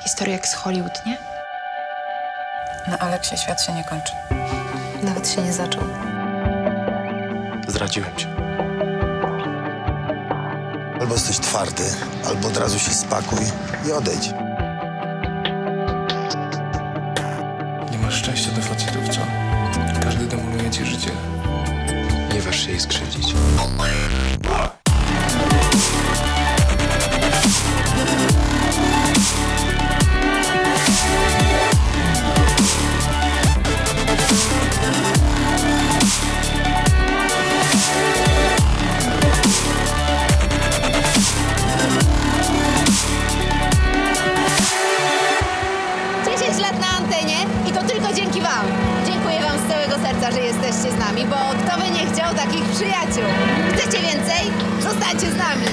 Historia jak z Hollywood, nie? Na Aleksie świat się nie kończy. Nawet się nie zaczął. Zdradziłem cię. Albo jesteś twardy, albo od razu się spakuj i odejdź. Nie masz szczęścia do facetów, co? Każdy demoluje ci życie. Nie waż się jej skrzywdzić. Wam. Dziękuję Wam z całego serca, że jesteście z nami, bo kto by nie chciał takich przyjaciół? Chcecie więcej? Zostańcie z nami.